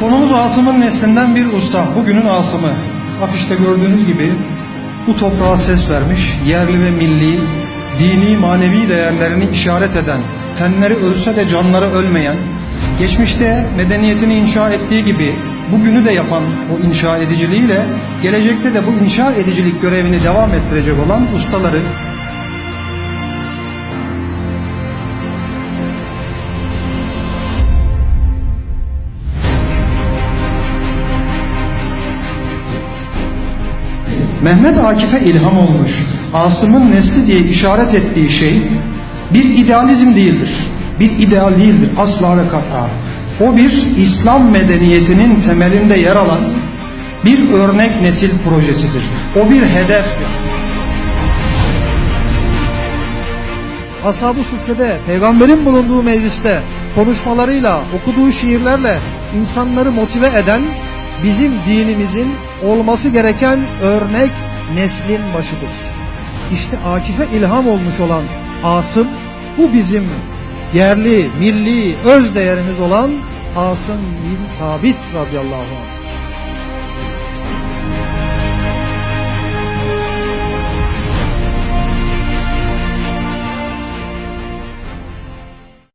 Konumuz Asım'ın neslinden bir usta. Bugünün Asım'ı. Afişte gördüğünüz gibi bu toprağa ses vermiş, yerli ve milli, dini manevi değerlerini işaret eden, tenleri ölse de canları ölmeyen, geçmişte medeniyetini inşa ettiği gibi bugünü de yapan o inşa ediciliğiyle gelecekte de bu inşa edicilik görevini devam ettirecek olan ustaları Mehmet Akif'e ilham olmuş, Asım'ın nesli diye işaret ettiği şey bir idealizm değildir. Bir ideal değildir asla ve kat'a. O bir İslam medeniyetinin temelinde yer alan bir örnek nesil projesidir. O bir hedeftir. Ashab-ı Suffe'de peygamberin bulunduğu mecliste konuşmalarıyla, okuduğu şiirlerle insanları motive eden bizim dinimizin olması gereken örnek neslin başıdır. İşte Akif'e ilham olmuş olan Asım bu bizim yerli, milli, öz değerimiz olan Asım bin Sabit radıyallahu anh.